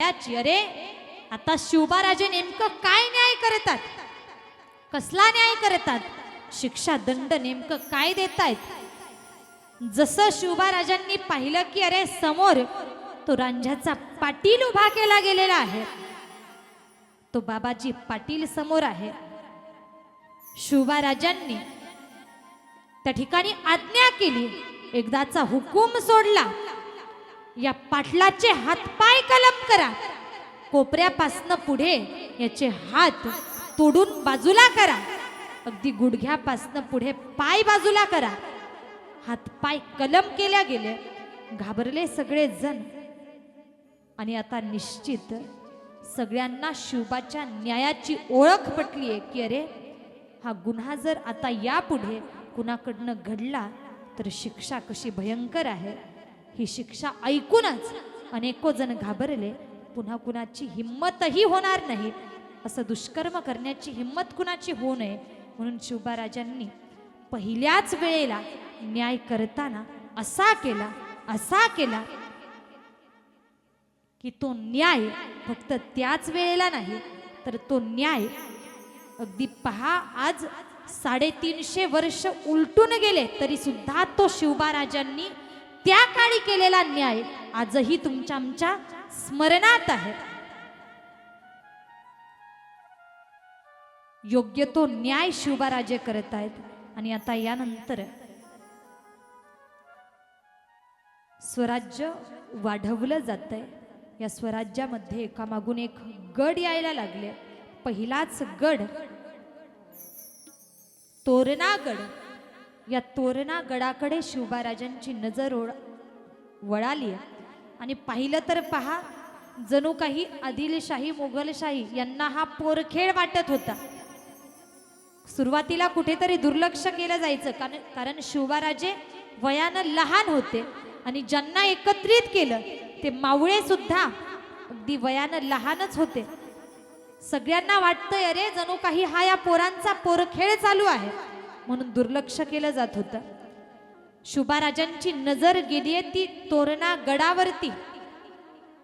अरे आता शिवबाराजे नेमकं काय न्याय करतात? कसला न्याय करतात? शिक्षा दंड नेमकं काय देतायत? जसं शिवबाराजांनी पाहिलं की अरे समोर तो रांझ्याचा पाटील उभा केला गेलेला आहे. तो बाबाजी पाटील समोर आहे. शिवबाराजांनी त्या ठिकाणी आज्ञा केली. एकदाचा हुकूम सोडला. या पाटलाचे हातपाय कलम करा. कोपऱ्यापासनं पुढे याचे हात तोडून बाजूला करा. अगदी गुडघ्यापासनं पुढे पाय बाजूला करा. हातपाय कलम केल्या गेले. घाबरले सगळे जण. आणि आता निश्चित सगळ्यांना शिवबाच्या न्यायाची ओळख पटली आहे की अरे हा गुन्हा जर आता यापुढे कुणाकडनं घडला तर शिक्षा कशी भयंकर आहे? ही शिक्षा ऐकूनच अनेको जण घाबरले. पुन्हा कुणाची हिंमतही होणार नाही. असं दुष्कर्म करण्याची हिंमत कुणाची होऊ नये? म्हणून शिवबाराजांनी पहिल्याच वेळेला न्याय करताना असा केला असा केला की तो न्याय फक्त त्याच वेळेला नाही तर तो न्याय अगदी पहा आज साडेतीनशे वर्ष उलटून गेले तरी सुद्धा तो शिवबाराजांनी त्या काळी केलेला न्याय आजही तुमच्या आमच्या स्मरणात आहे. योग्य तो न्याय शिवबाराजे करत आहेत. आणि आता यानंतर स्वराज्य वाढवलं जात आहे या स्वराज्यामध्ये एकामागून एक गड यायला लागले. पहिलाच गड तोरणा गड या तोरणा गडाकडे शिवबाराजांची नजर ओढ वळाली आणि पाहिलं तर पहा जणू काही आदिलशाही मोगलशाही यांना हा पोरखेळ वाटत होता. सुरुवातीला कुठेतरी दुर्लक्ष केलं जायचं कारण कारण शिवबाराजे वयानं लहान होते. आणि ज्यांना एकत्रित केलं ते मावळे सुद्धा अगदी वयानं लहानच होते. सगळ्यांना वाटतंय अरे जणू काही हा या पोरांचा पोरखेळ चालू आहे. म्हणून दुर्लक्ष केलं जात होतं. शुभाराजांची नजर गेली आहे ती तोरणा गडावरती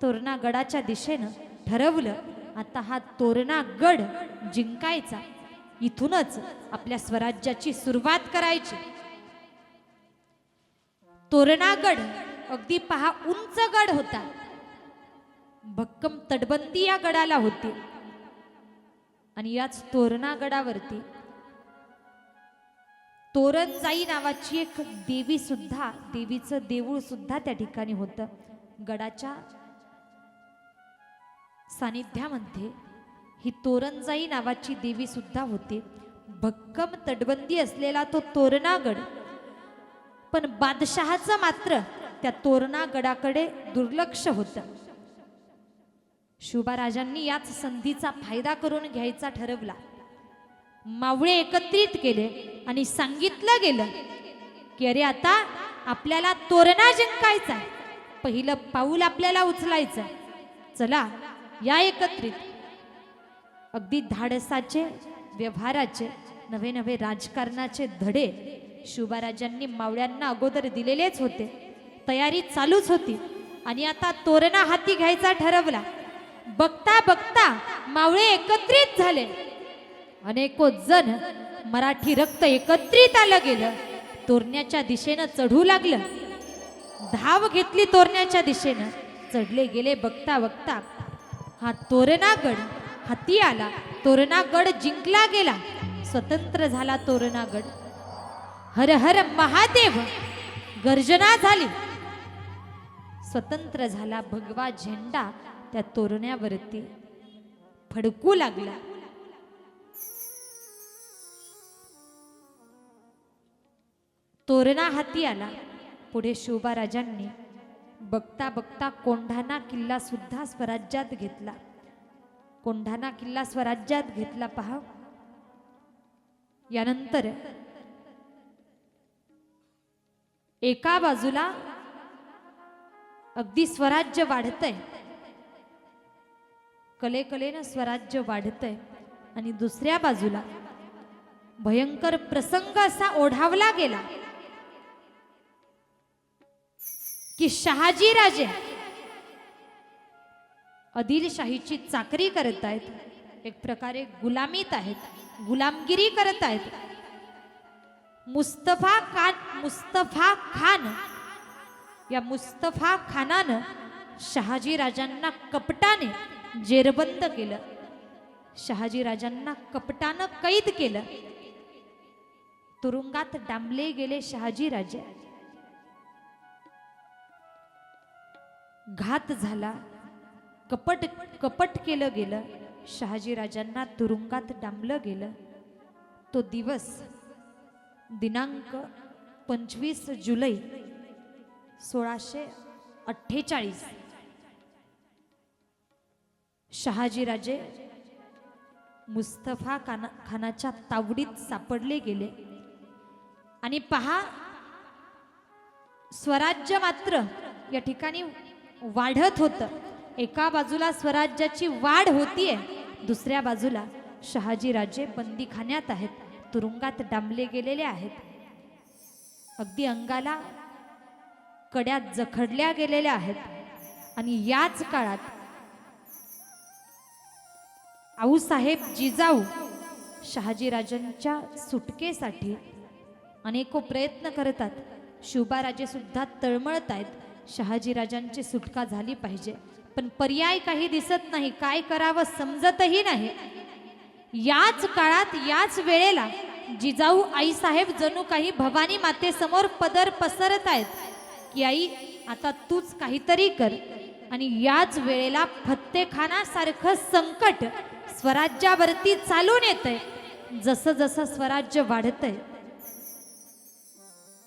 तोरणा गडाच्या दिशेनं ठरवलं आता हा तोरणा गड जिंकायचा. इथूनच आपल्या स्वराज्याची सुरुवात करायची. तोरणागड अगदी पहा उंच गड होता. भक्कम तटबंदी या गडाला होती. आणि याच तोरणा गडावरती तोरणजाई नावाची एक देवी सुद्धा देवीचं देऊळ सुद्धा त्या ठिकाणी होतं. गडाच्या सानिध्यामध्ये ही तोरणजाई नावाची देवी सुद्धा होती. भक्कम तटबंदी असलेला तो तोरणागड पण बादशहाचं मात्र त्या तोरणागडाकडे दुर्लक्ष होतं. शुभाराजांनी याच संधीचा फायदा करून घ्यायचा ठरवला. मावळे एकत्रित केले आणि सांगितलं गेलं की अरे आता आपल्याला तोरणा जिंकायचा पहिलं पाऊल आपल्याला उचलायचं चला या एकत्रित. अगदी धाडसाचे व्यवहाराचे नवे नवे राजकारणाचे धडे शिवबाराजांनी मावळ्यांना अगोदर दिलेलेच होते. तयारी चालूच होती आणि आता तोरणा हाती घ्यायचा ठरवला. बघता बघता मावळे एकत्रित झाले. अनेको जण मराठी रक्त एकत्रित आलं गेलं. तोरण्याच्या दिशेनं चढू लागलं. धाव घेतली तोरण्याच्या दिशेनं. चढले गेले बघता बघता हा तोरणागड हाती आला. तोरणागड जिंकला गेला. स्वतंत्र झाला तोरणागड. हर हर महादेव गर्जना झाली. स्वतंत्र झाला भगवा झेंडा त्या तोरण्यावरती. फडकू लागला. तोरणा हाती आला. पुढे शिवबाराजांनी बघता बघता कोंढाणा किल्ला सुद्धा स्वराज्यात घेतला. कोंढाणा किल्ला स्वराज्यात घेतला पहा. यानंतर एका बाजूला अगदी स्वराज्य वाढतंय. कलेकलेनं स्वराज्य वाढतंय. आणि दुसऱ्या बाजूला भयंकर प्रसंग असा ओढावला गेला. की शहाजी राजे आदिलशाहीची चाकरी करत आहेत. एक प्रकारे गुलामीत आहेत. गुलामगिरी करत आहेत. मुस्तफा खान मुस्तफा खान या मुस्तफा खानानं शहाजी राजांना कपटाने जेरबंद केलं. शहाजी राजांना कपटानं कैद केलं. तुरुंगात डांबले गेले शहाजी राजे. घात झाला. कपट कपट केलं गेलं. शहाजीराजांना तुरुंगात डांबलं गेलं. तो दिवस दिनांक पंचवीस जुलै सोळाशे अठ्ठेचाळीस. शहाजीराजे मुस्तफा खाना खानाच्या तावडीत सापडले गेले. आणि पहा स्वराज्य मात्र या ठिकाणी वाढत होतं. एका बाजूला स्वराज्याची वाढ होतीये दुसऱ्या बाजूला शहाजीराजे बंदीखान्यात आहेत तुरुंगात डांबले गेलेले आहेत. अगदी अंगाला कड्या जखडल्या गेलेल्या आहेत. आणि याच काळात आऊसाहेब जिजाऊ शहाजीराजांच्या सुटकेसाठी अनेको प्रयत्न करतात. शिवबाराजे सुद्धा तळमळत आहेत शहाजीराजांची सुटका झाली पाहिजे. पण पर्याय काही दिसत नाही काय करावं समजतही नाही. याच काळात याच वेळेला जिजाऊ आईसाहेब जणू काही भवानी मातेसमोर पदर पसरत आहेत. की आई आता तूच काहीतरी कर. आणि याच वेळेला फत्तेखानासारखं संकट स्वराज्यावरती चालून येतंय. जसं जसं स्वराज्य वाढतंय.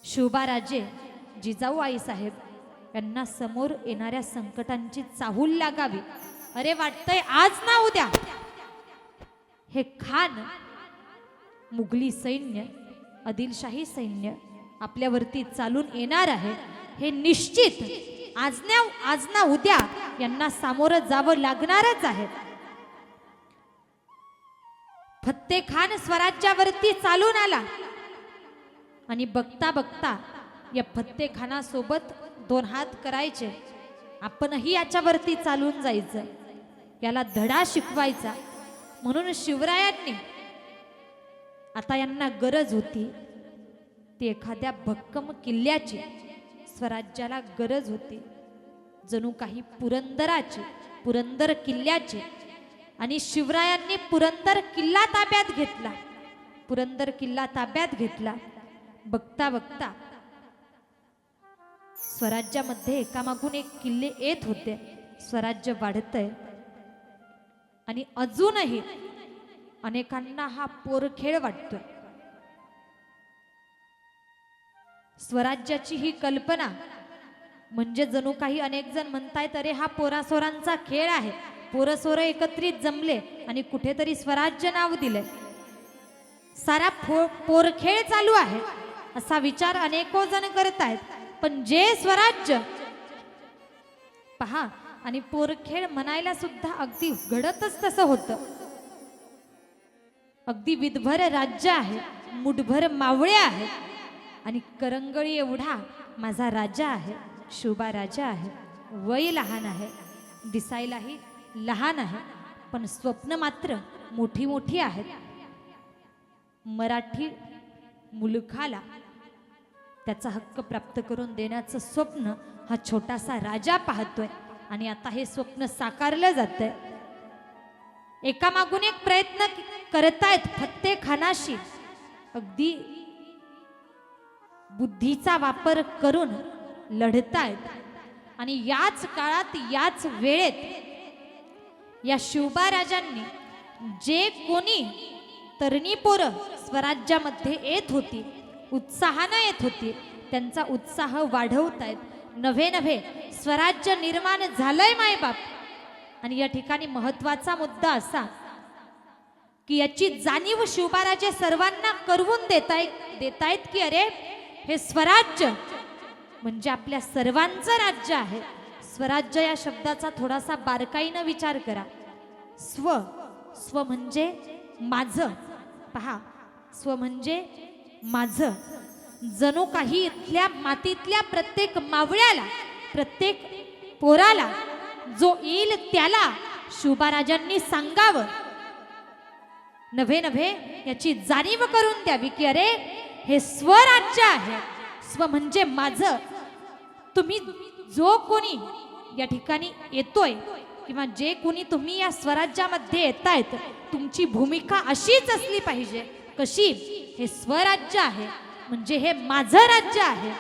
शोभाराजे जिजाऊ आईसाहेब. त्यांना समोर येणाऱ्या संकटांची चाहूल लागावी. अरे वाटतंय आज ना उद्या. हे खान मुघली सैन्य आदिलशाही सैन्य आपल्यावरती चालून येणार आहे हे निश्चित आज ना आज ना उद्या यांना सामोरं जावं लागणारच आहे. फत्ते खान स्वराज्यावरती चालून आला. आणि बघता बघता या फत्ते खानासोबत दोन हात करायचे. आपणही याच्यावरती चालून जायचं. याला धडा शिकवायचा. म्हणून शिवरायांनी आता यांना गरज होती. ती एखाद्या भक्कम किल्ल्याची स्वराज्याला गरज होती. जणू काही पुरंदराची पुरंदर किल्ल्याची. आणि शिवरायांनी पुरंदर किल्ला ताब्यात घेतला. पुरंदर किल्ला ताब्यात घेतला. बघता बघता स्वराज्यामध्ये एकामागून एक किल्ले येत होते. स्वराज्य वाढतंय. आणि अजूनही अनेकांना हा पोरखेळ वाटतोय. स्वराज्याची ही कल्पना म्हणजे जणू काही अनेक जण म्हणतायत अरे हा पोरासोरांचा खेळ आहे. पोरसोर एकत्रित जमले आणि कुठेतरी स्वराज्य नाव दिले सारा पोरखेळ चालू आहे. असा विचार अनेको जण करत आहेत पण जे स्वराज्य. पहा आणि पोरखेळ म्हणायला सुद्धा अगदी घडतच तसं होतं. अगदी विधभर राज्य आहे मुठभर मावळे आहेत आणि करंगळी एवढा माझा राजा आहे शोभा राजा आहे वय लहान आहे दिसायलाही लहान आहे पण स्वप्न मात्र मोठी मोठी आहेत. मराठी मुलखाला त्याचा हक्क प्राप्त करून देण्याचं स्वप्न हा छोटासा राजा पाहतोय. आणि आता हे स्वप्न साकारलं जातंय. एकामागून एक प्रयत्न करतायत फत्ते खानाशी अगदी बुद्धीचा वापर करून लढतायत. आणि याच काळात याच वेळेत या शिवबा राजांनी जे कोणी तरणी पोरं स्वराज्यामध्ये येत होती उत्साहानं येत होती. त्यांचा उत्साह वाढवतायत. नव्हे नव्हे स्वराज्य निर्माण झालंय मायबाप. आणि या ठिकाणी महत्त्वाचा मुद्दा असा की याची जाणीव शिवबाराजे सर्वांना करवून देताय देतायत की अरे हे स्वराज्य म्हणजे आपल्या सर्वांचं राज्य आहे. स्वराज्य या शब्दाचा थोडासा बारकाईनं विचार करा. स्व स्व म्हणजे माझं. पहा स्व म्हणजे माझं. जणू काही इथल्या मातीतल्या प्रत्येक मावळ्याला प्रत्येक पोराला जो येईल त्याला शुभाराजांनी सांगावं. नव्हे नव्हे याची जाणीव करून द्यावी की अरे हे स्वराज्य आहे. स्व म्हणजे माझं. तुम्ही जो कोणी या ठिकाणी येतोय किंवा जे कोणी तुम्ही या स्वराज्यामध्ये येतायत तुमची भूमिका अशीच असली पाहिजे. कशी? हे स्वराज्य आहे म्हणजे हे माझं राज्य आहे.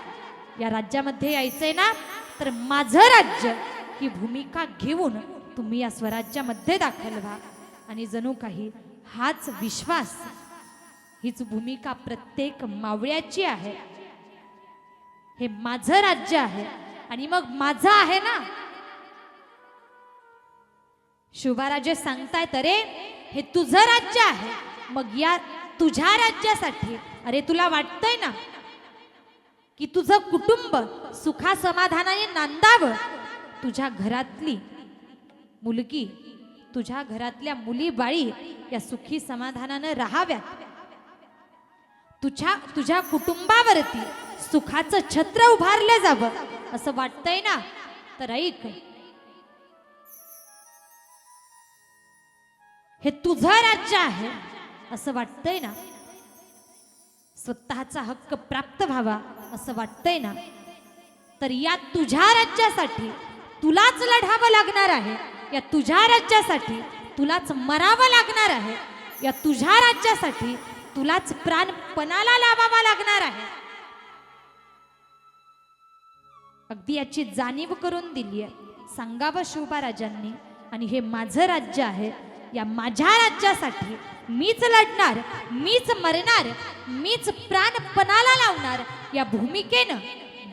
या राज्यामध्ये यायचंय ना तर माझं राज्य ही भूमिका घेऊन तुम्ही या स्वराज्यामध्ये दाखल व्हा. आणि जणू काही हाच विश्वास हीच भूमिका प्रत्येक मावळ्याची आहे. हे माझं राज्य आहे आणि मग माझं आहे ना? शिवबाराजे सांगतायत अरे हे तुझं राज्य आहे मग या तुझ्या राज्यासाठी. अरे तुला वाटतंय ना? की तुझं कुटुंब सुखा समाधानाने नांदावं? तुझ्या घरातली मुलगी तुझ्या घरातल्या मुली बाळी या सुखी समाधानानं राहाव्या तुझ्या तुझ्या कुटुंबावरती सुखाचं छत्र उभारलं जावं असं वाटतंय ना? तर ऐक. हे तुझं राज्य आहे. असं वाटतंय ना? स्वतःचा हक्क प्राप्त व्हावा असं वाटतंय ना? तर या तुझ्या राज्यासाठी तुलाच लढावं लागणार आहे. या तुझ्या राज्यासाठी तुलाच मरावं लागणार आहे. या तुझ्या राज्यासाठी तुलाच प्राण पणाला लावावा लागणार आहे. अगदी याची जाणीव करून दिली आहे सांगावं शिवबाराजांनी आणि हे माझं राज्य आहे. या माझ्या राज्यासाठी मीच लढणार मीच मरणार मीच प्राणपणाला लावणार या भूमिकेनं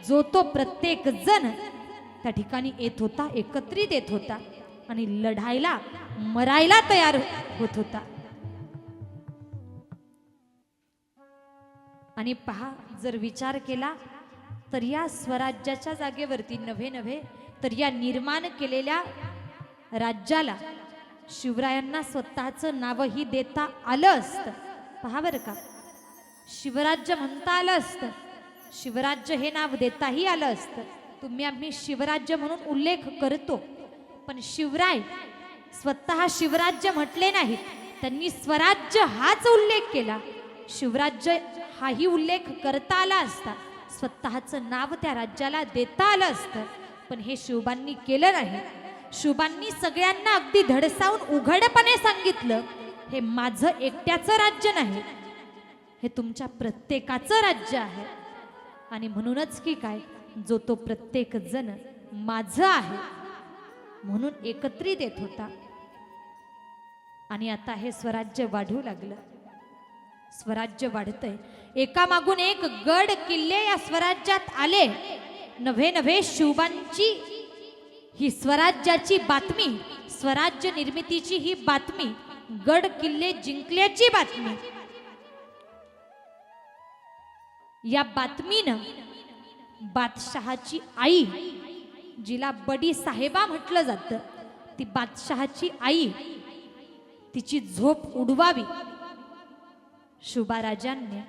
जो तो प्रत्येक जण त्या ठिकाणी येत होता एकत्रित येत होता आणि लढायला मरायला तयार होत होता. आणि पहा जर विचार केला तर या स्वराज्याच्या जागेवरती नव्हे नव्हे तर या निर्माण केलेल्या राज्याला शिवरायांना स्वतःचं नावही देता आलं असतं. पहा बरं का. शिवराज्य म्हणता आलं असतं. शिवराज्य हे नाव देताही आलं असतं. तुम्ही आम्ही शिवराज्य म्हणून उल्लेख करतो. पण शिवराय स्वतः शिवराज्य म्हटले नाहीत. त्यांनी स्वराज्य हाच उल्लेख केला. शिवराज्य हाही उल्लेख करता आला असता. स्वतःचं नाव त्या राज्याला देता आलं असतं. पण हे शिवबांनी केलं नाही. शुभांनी सगळ्यांना अगदी धडसावून उघडपणे सांगितलं हे माझं एकट्याचं राज्य नाही. हे तुमच्या प्रत्येकाचं राज्य आहे. आणि म्हणूनच की काय जो तो प्रत्येक जण माझं आहे म्हणून एकत्रित येत होता. आणि आता हे स्वराज्य वाढू लागलं. स्वराज्य वाढतंय. एका मागून एक गड किल्ले या स्वराज्यात आले. नव्हे नव्हे शिवबांची ही स्वराज्याची बातमी स्वराज्य निर्मितीची ही बातमी गड किल्ले जिंकल्याची बातमी. या बातमीनं बादशहाची आई जिला बडी साहेबा म्हटलं जातं ती बादशहाची आई तिची झोप उडवावी. शुभाराजांनी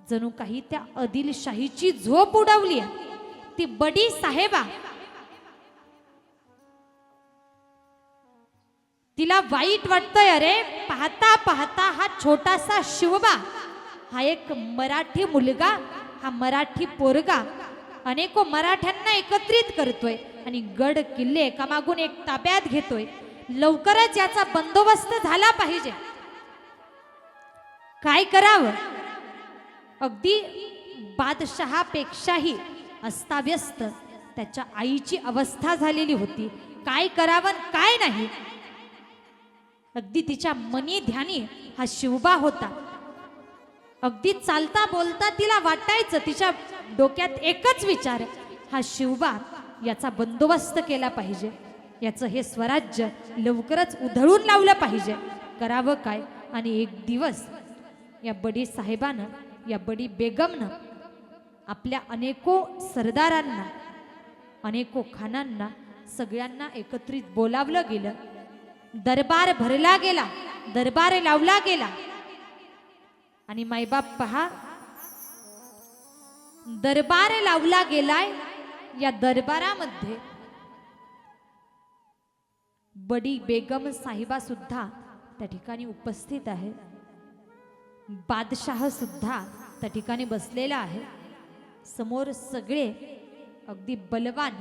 जणू काही त्या आदिलशाहीची झोप उडवली ती बडी साहेबा. तिला वाईट वाटतंय अरे पाहता पाहता हा छोटासा शिवबा. हा एक मराठी मुलगा हा मराठी पोरगा. अनेको मराठ्यांना एकत्रित करतोय आणि गड किल्ले एकामागून एक ताब्यात घेतोय. लवकरच याचा बंदोबस्त झाला पाहिजे. काय करावं? अगदी बादशहापेक्षाही अस्ताव्यस्त. त्याच्या आईची अवस्था झालेली होती. काय करावं काय नाही. अगदी तिच्या मनी ध्यानी हा शिवबा होता. अगदी चालता बोलता तिला वाटायचं तिच्या डोक्यात एकच विचार हा शिवबा याचा बंदोबस्त केला पाहिजे. याचं हे स्वराज्य लवकरच उधळून लावलं पाहिजे. करावं काय? आणि एक दिवस या बडी साहेबानं या बडी बेगमनं आपल्या अनेको सरदारांना अनेको खानांना सगळ्यांना एकत्रित बोलावलं गेलं. दरबार भरला गेला दरबार लावला गेला. आणि मायबाप पहा दरबार लावला गेलाय या दरबारामध्ये बडी बेगम साहिबा सुद्धा त्या ठिकाणी उपस्थित आहे. बादशाह सुद्धा त्या ठिकाणी बसलेला आहे. समोर सगळे अगदी बलवान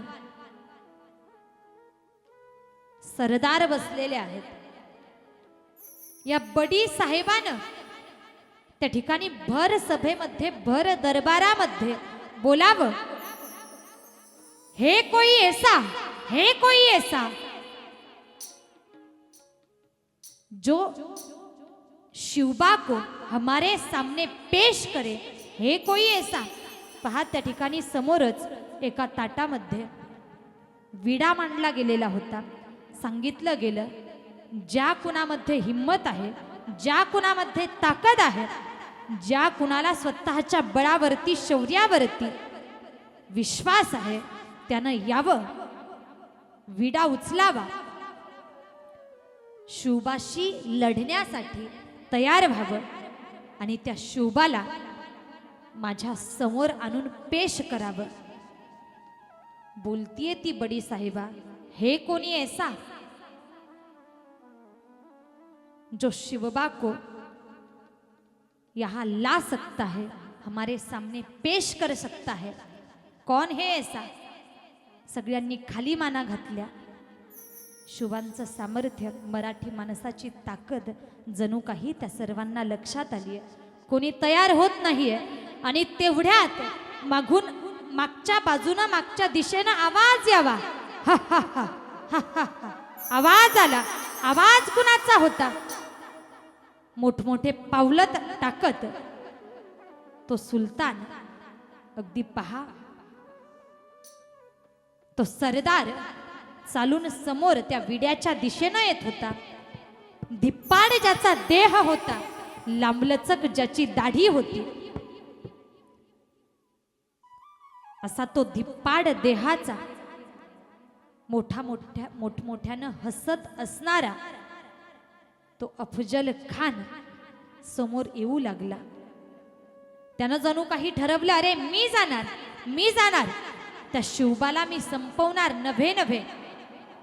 सरदार बसलेले आहेत. या बडी साहेबानं त्या ठिकाणी भर सभेमध्ये भर दरबारामध्ये बोलावं. हे कोई ऐसा हे कोई ऐसा. जो शिवबा को हमारे सामने पेश करे हे कोई ऐसा पहा त्या ठिकाणी समोरच एका ताटामध्ये विडा मांडला गेलेला होता. सांगितलं गेलं ज्या कुणामध्ये हिंमत आहे ज्या कुणामध्ये ताकद आहे ज्या कुणाला स्वतःच्या बळावरती शौर्यावरती विश्वास आहे त्यानं यावं. विडा उचलावा. शुभाशी लढण्यासाठी तयार व्हावं आणि त्या शुभाला माझ्यासमोर आणून पेश करावं. बोलतीये ती बडी साहेबा हे कोणी ऐसा जो शिवबा को. यहाँ ला सकता है हमारे सामने पेश कर सकता है. कौन है ऐसा? सगळ्यांनी खाली माना घातल्या. शुभांचं सामर्थ्य मराठी माणसाची ताकद जणू काही त्या सर्वांना लक्षात आली आहे कोणी तयार होत नाहीये. आणि तेवढ्यात मागून मागच्या बाजूनं मागच्या दिशेनं आवाज यावा. हा, हा, हा, हा, हा, हा. आवाज आला. आवाज कुणाचा होता? मोठमोठे पावलं टाकत. तो सुलतान. अगदी पहा. तो सरदार चालून समोर त्या विड्याच्या दिशेनं येत होता. धिप्पाड ज्याचा देह होता लांबलचक ज्याची दाढी होती. असा तो धिप्पाड देहाचा मोठा मोठ्या मोठमोठ्यानं हसत असणारा तो अफजल खान समोर येऊ लागला. त्यानं जणू काही ठरवलं अरे मी जाणार मी जाणार. त्या शिवबाला मी संपवणार नव्हे नव्हे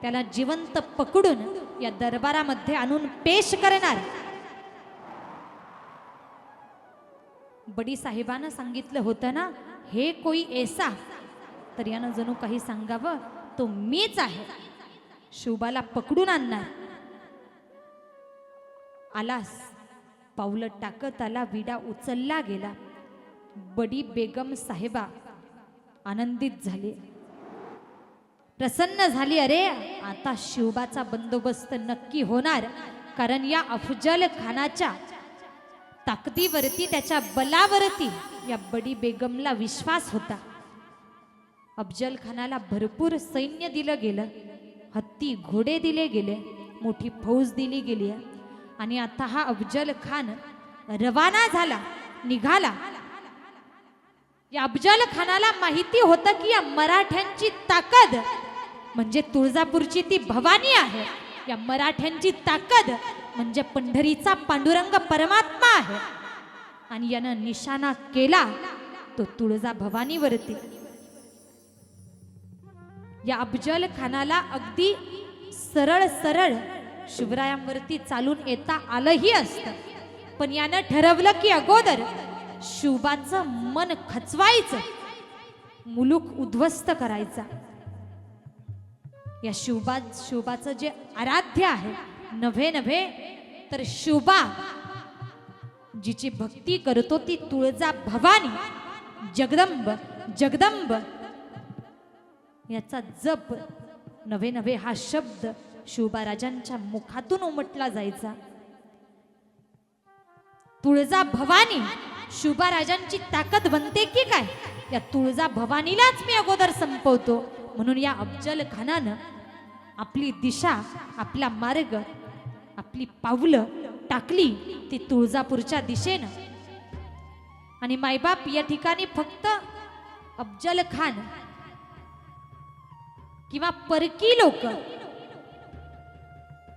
त्याला जिवंत पकडून या दरबारामध्ये आणून पेश करणार. बडी साहेबानं सांगितलं होतं ना हे कोई ऐसा? तर यानं जणू काही सांगावं तो मीच आहे. शिवबाला पकडून आणणार. आलास. पावलं टाकत आला विडा उचलला गेला. बडी बेगम साहेबा आनंदित झाली. प्रसन्न झाली अरे आता शिवबाचा बंदोबस्त नक्की होणार. कारण या अफजल खानाच्या ताकदीवरती त्याच्या बलावरती या बडी बेगमला विश्वास होता. अफजल खानाला भरपूर सैन्य दिलं गेलं हत्ती घोडे दिले गेले मोठी फौज दिली गेली. आहे आणि आता हा अफजल खान रवाना झाला निघाला. या अफजल खानाला माहिती होतं की या मराठ्यांची ताकद म्हणजे तुळजापूरची ती भवानी आहे. या मराठ्यांची ताकद म्हणजे पंढरीचा पांडुरंग परमात्मा आहे. आणि यानं निशाणा केला तो तुळजा भवानीवरती. या अफजल खानाला अगदी सरळ सरळ शिवरायांवरती चालून येता आलंही असतं. पण यानं ठरवलं की अगोदर शिवबाचं मन खचवायचं. मुलूक उद्ध्वस्त करायचा. या शिवबा शिवबाचं जे आराध्य आहे नव्हे नव्हे तर शुभा जिची भक्ती करतो ती तुळजा भवानी जगदंब जगदंब. याचा जप नव्हे नव्हे हा शब्द शिवबा राजांच्या मुखातून उमटला जायचा. तुळजा भवानी शुभाराजांची राजांची ताकद बनते की काय? या तुळजा भवानीलाच मी अगोदर संपवतो. म्हणून या अफजल खानानं आपली दिशा आपला मार्ग आपली पावलं टाकली ती तुळजापूरच्या दिशेनं. आणि मायबाप या ठिकाणी फक्त अफजल खान किंवा परकी लोक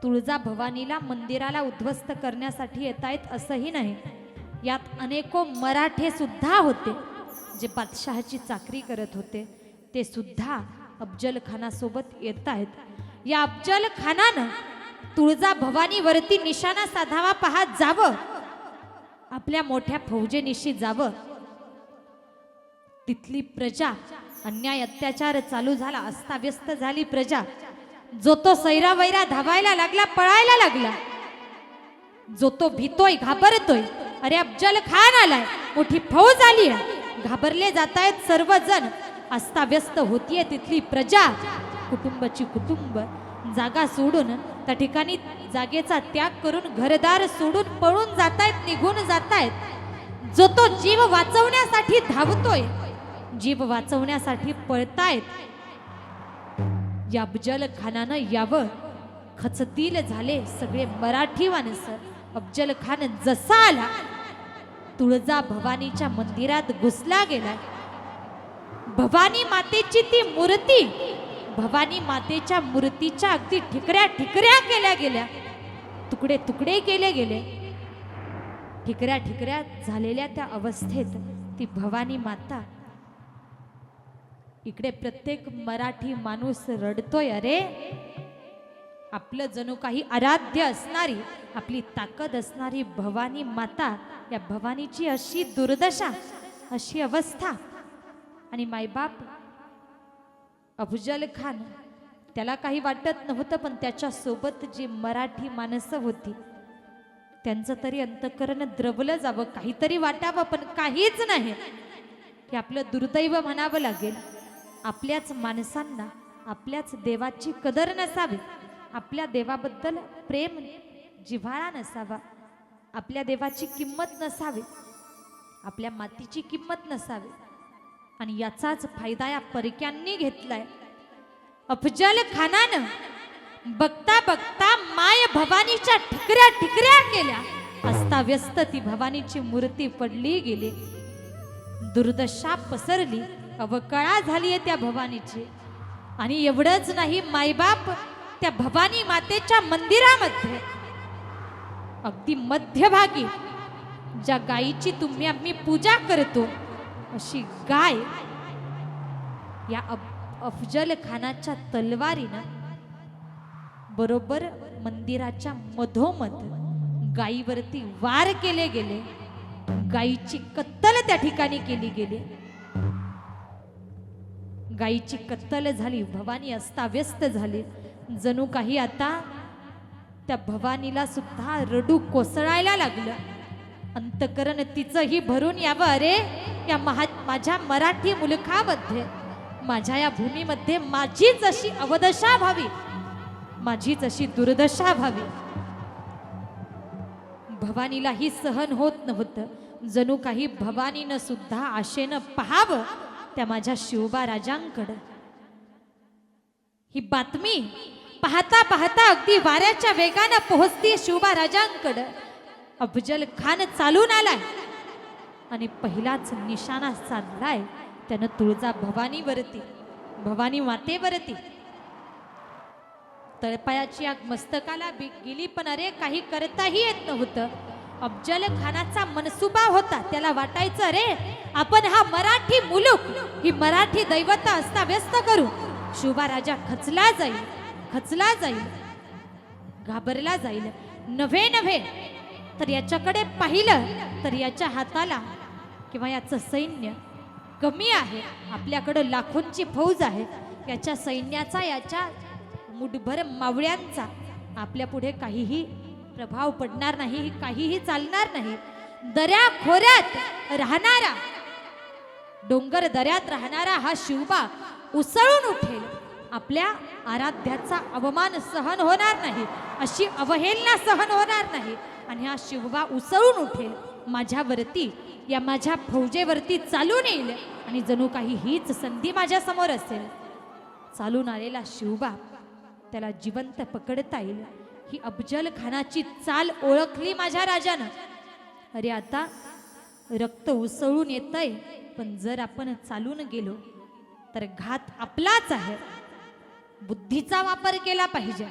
तुळजा भवानीला मंदिराला उद्ध्वस्त करण्यासाठी येत आहेत असंही नाही. यात अनेको मराठे सुद्धा होते जे बादशहाची चाकरी करत होते. ते सुद्धा अफजल खानासोबत येत आहेत या अफजल खानानं तुळजा भवानीवरती निशाणा साधावा पाहत जावं. आपल्या मोठ्या फौजेनिशी जावं. तिथली प्रजा अन्याय अत्याचार चालू झाला अस्ताव्यस्त झाली प्रजा. जो तो सैरा वैरा धावायला लागला पळायला लागला. जो तो भीतोय घाबरतोय अरे अफजल खान आलाय मोठी फौज आली आहे घाबरले जात आहेत सर्वजण. अस्ताव्यस्त होतीये तिथली प्रजा. कुटुंबाची कुटुंब जागा सोडून त्या ठिकाणी जागेचा त्याग करून घरदार सोडून पळून जातायत निघून जातायत. जो तो जीव वाचवण्यासाठी धावतोय जीव वाचवण्यासाठी पळतायत. या अफजल खानानं यावं. खचतील झाले सगळे मराठी माणसं. अफजल खान जसा आला तुळजा भवानीच्या मंदिरात घुसला गेला. भवानी मातेची ती मूर्ती भवानी मातेच्या मूर्तीच्या अगदी ठिकऱ्या ठिकऱ्या केल्या गेल्या. तुकडे तुकडे केले गेले. ठिकऱ्या ठिकऱ्या झालेल्या त्या अवस्थेत ती भवानी माता इकडे प्रत्येक मराठी माणूस रडतोय अरे! आपलं जणू काही आराध्य असणारी आपली ताकद असणारी भवानी माता या भवानीची अशी दुर्दशा अशी अवस्था. आणि मायबाप अफजल खान त्याला काही वाटत नव्हतं पण त्याच्या सोबत जी मराठी माणसं होती त्यांचं तरी अंतकरण द्रवलं जावं काहीतरी वाटावं पण काहीच नाही. हे आपलं दुर्दैव म्हणावं लागेल. आपल्याच माणसांना आपल्याच देवाची कदर नसावी. आपल्या देवाबद्दल प्रेम जिव्हाळा नसावा. आपल्या देवाची किंमत नसावी. आपल्या मातीची किंमत नसावी. आणि याचाच फायदा या परक्यांनी घेतलाय. अफजल खानानं बघता बघता माय भवानीच्या ठिकऱ्या ठिकऱ्या केल्या. अस्ताव्यस्त ती भवानीची मूर्ती पडली गेली. दुर्दशा पसरली. अवकळा झालीये त्या भवानीची. आणि एवढंच नाही मायबाप त्या भवानी मातेच्या मंदिरामध्ये अगदी मध्यभागी ज्या गायीची तुम्ही आम्ही पूजा करतो अशी गाय या अफ- अफजल खानाच्या तलवारीनं बरोबर मंदिराच्या मधोमध गायीवरती वार केले गेले. गायीची कत्तल त्या ठिकाणी केली गेली. गायीची कत्तल झाली भवानी अस्ताव्यस्त झाली. जणू काही आता त्या भवानीला सुद्धा रडू कोसळायला लागलं. अंतकरण तिचंही भरून यावं अरे! या महा माझ्या मराठी मुलखामध्ये माझ्या या भूमीमध्ये माझीच अशी अवदशा व्हावी. माझीच अशी दुर्दशा व्हावी. भवानीलाही सहन होत नव्हतं. जणू काही भवानीनं सुद्धा आशेनं पहावं त्या माझ्या शिवबा राजांकडं. ही बातमी पाहता पाहता अगदी वाऱ्याच्या वेगानं पोहोचती शिवबा राजांकडं. अफजल खान चालून आलाय. आणि पहिलाच निशाणा साधलाय त्यानं तुळजा भवानीवरती भवानी मातेवरती तळपायाची आग मस्तकाला बी- गेली पण अरे काही करताही येत नव्हतं. अफजल खानाचा मनसुबा होता त्याला वाटायचं अरे आपण हा मराठी मुलुक ही मराठी दैवता असता व्यस्त करू. शुभा राजा खचला जाईल खचला जाईल घाबरला जाईल. नव्हे नव्हे. तर याच्याकडे पाहिलं तर याच्या हाताला किंवा याचं सैन्य कमी आहे आपल्याकडं लाखोंची फौज आहे याच्या सैन्याचा याच्या मुठभर मावळ्यांचा आपल्या पुढे काहीही प्रभाव पडणार नाही काहीही चालणार नाही. दऱ्या खोऱ्यात राहणारा डोंगर दऱ्यात राहणारा हा शिवबा उसळून उठेल. आपल्या आराध्याचा अवमान सहन होणार नाही अशी अवहेलना सहन होणार नाही. आणि हा शिवबा उसळून उठेल. माझ्यावरती या माझ्या फौजेवरती चालून येईल आणि जणू काही हीच संधी माझ्यासमोर असेल. चालून आलेला शिवबा त्याला जिवंत पकडता येईल. ही अफजल खानाची चाल ओळखली माझ्या राजानं. अरे आता रक्त उसळून येतंय पण जर आपण चालून गेलो तर घात आपलाच आहे. बुद्धीचा वापर केला पाहिजे.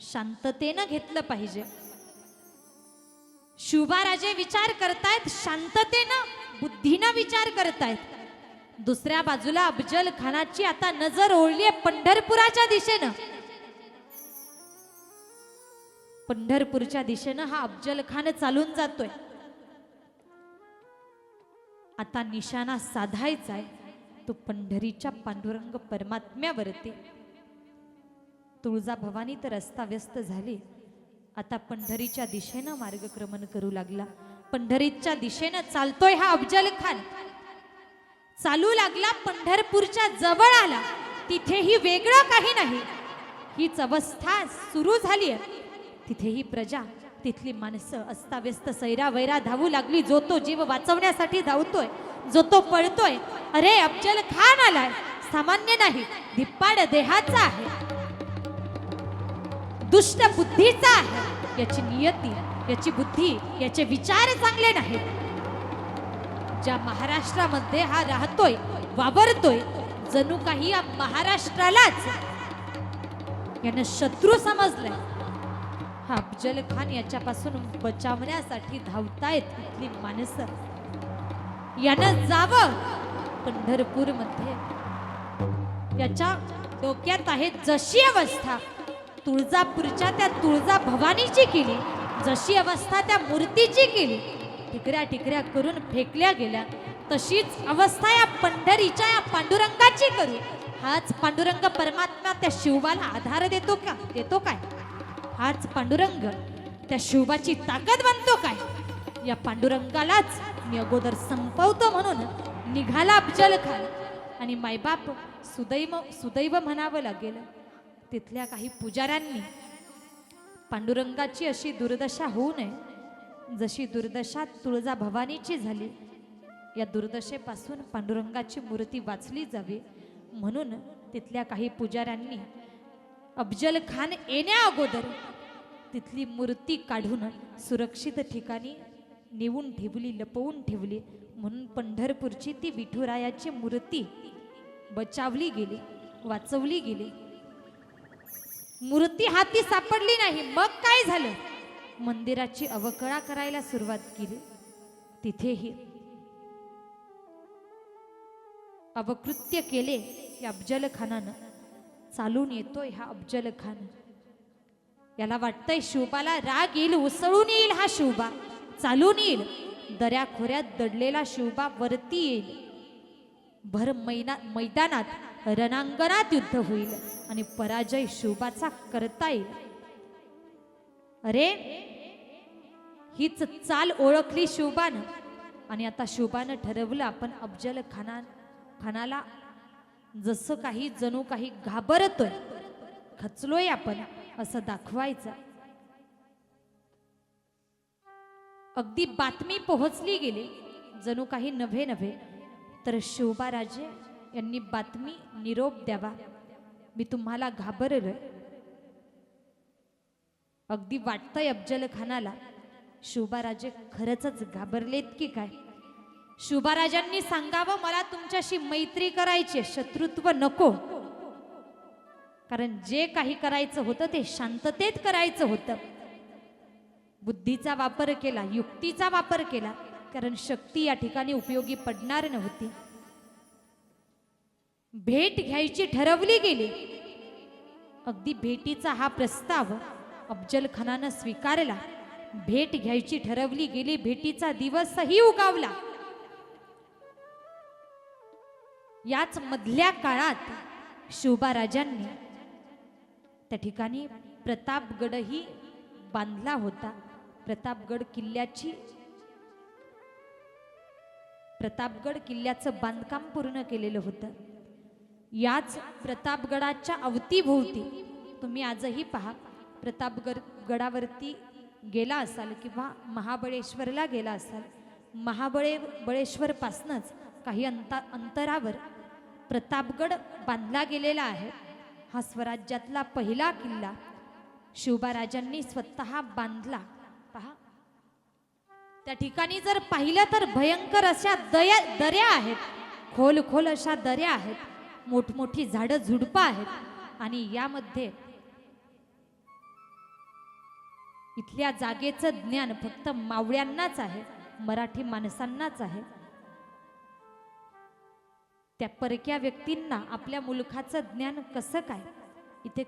शांततेनं घेतलं पाहिजे. शुभाराजे विचार करतायत शांततेनं बुद्धीनं विचार करतायत. दुसऱ्या बाजूला अफजल खानाची आता नजर ओढली पंढरपुराच्या दिशेनं. पंढरपूरच्या दिशेनं हा अफजल खान चालून जातोय. आता निशाणा साधायचा आहे तो पंढरीच्या पांडुरंग परमात्म्यावरती. तुळजा भवानी तर अस्ताव्यस्त झाली. आता पंढरीच्या दिशेनं मार्गक्रमण करू लागला. पंढरीच्या दिशेनं चालतोय हा अफजल खान. चालू लागला पंढरपूरच्या जवळ आला. तिथेही वेगळं काही नाही. हीच अवस्था सुरू झाली आहे. तिथेही प्रजा तिथली माणसं अस्ताव्यस्त सैरा वैरा धावू लागली. जो तो जीव वाचवण्यासाठी धावतोय जो तो पळतोय अरे अफजल खान आलाय. सामान्य नाही धिप्पाड देहाचा आहे. दुष्ट बुद्धीचा आहे. याची नियती याची बुद्धी याचे विचार चांगले नाहीत. ज्या महाराष्ट्रामध्ये हा राहतोय वावरतोय जणू काही या महाराष्ट्रालाच यानं शत्रू समजलाय. हा अफजल खान याच्यापासून बचावण्यासाठी धावतायत इथली माणसं. यानं जावं पंढरपूरमध्ये याच्या डोक्यात आहे जशी अवस्था. तुळजापूरच्या त्या तुळजा भवानीची केली. जशी अवस्था त्या मूर्तीची केली. टिकऱ्या टिकऱ्या करून फेकल्या गेल्या. तशीच अवस्था या पंढरीच्या या पांडुरंगाची करू. हाच पांडुरंग परमात्मा त्या शिवबाला आधार देतो का? देतो काय? हाच पांडुरंग त्या शिवबाची ताकद बनतो काय? या पांडुरंगालाच मी अगोदर संपवतो म्हणून निघाला अफजल खान. आणि मायबाप सुदैव सुदैव म्हणावं लागेल. तिथल्या काही पुजाऱ्यांनी पांडुरंगाची अशी दुर्दशा होऊ नये. जशी दुर्दशा तुळजा भवानीची झाली या दुर्दशेपासून पांडुरंगाची मूर्ती वाचली जावी. म्हणून तिथल्या काही पुजाऱ्यांनी अफजल खान येण्या अगोदर तिथली मूर्ती काढून सुरक्षित ठिकाणी नेऊन ठेवली लपवून ठेवली. म्हणून पंढरपूरची ती विठुरायाची मूर्ती बचावली गेली वाचवली गेली. मूर्ती हाती सापडली नाही. मग काय झालं? मंदिराची अवकळा करायला सुरुवात केली. तिथेही अवकृत्य केले या अफजल खानानं चालून येतोय हा अफजल खान याला वाटतंय शिवबाला राग येईल उसळून येईल हा शिवबा चालून येईल. दऱ्या खोऱ्यात दडलेला शिवबा वरती येईल. भर मैना मैदानात रणांगणात युद्ध होईल आणि पराजय शिवबाचा करता येईल. अरे हीच चाल ओळखली शिवबानं आणि आता शिवबानं ठरवलं आपण अफजल खाना खानाला. जसं काही जणू काही घाबरतोय खचलोय आपण असं दाखवायचं. अगदी बातमी पोहोचली गेली जणू काही नव्हे नव्हे तर शिवबाराजे यांनी बातमी निरोप द्यावा. मी तुम्हाला घाबरलोय. अगदी वाटतंय अफजल खानाला शोभाराजे खरंच घाबरलेत की काय? शुभाराजांनी सांगावं मला तुमच्याशी मैत्री करायची शत्रुत्व नको. कारण जे काही करायचं होतं ते शांततेत करायचं होतं. बुद्धीचा वापर केला युक्तीचा वापर केला. कारण शक्ती या ठिकाणी उपयोगी पडणार नव्हती. भेट घ्यायची ठरवली गेली. अगदी भेटीचा हा प्रस्ताव अफजल खानानं स्वीकारला. भेट घ्यायची ठरवली गेली भेटीचा दिवसही उगावला. याच मधल्या काळात शोभाराजांनी त्या ठिकाणी प्रतापगडही बांधला होता. प्रतापगड किल्ल्याची प्रतापगड किल्ल्याचं बांधकाम पूर्ण केलेलं होतं. याच प्रतापगडाच्या अवतीभोवती तुम्ही आजही पहा. प्रतापगड गडावरती गेला असाल किंवा महाबळेश्वरला गेला असाल महाबळे बळेश्वरपासूनच काही अंता अंतरावर प्रतापगड बांधला गेलेला आहे. हा स्वराज्यातला पहिला किल्ला शिवबाराजांनी स्वतः बांधला. पहा. त्या ठिकाणी जर पाहिलं तर भयंकर अशा दया दऱ्या आहेत. खोल खोल अशा दऱ्या आहेत. मोठमोठी झाडं झुडपं आहेत. आणि यामध्ये इथल्या जागेचं ज्ञान फक्त मावळ्यांनाच आहे मराठी माणसांनाच आहे. त्या परक्या व्यक्तींना आपल्या मुलखाचं ज्ञान कसं काय? इथे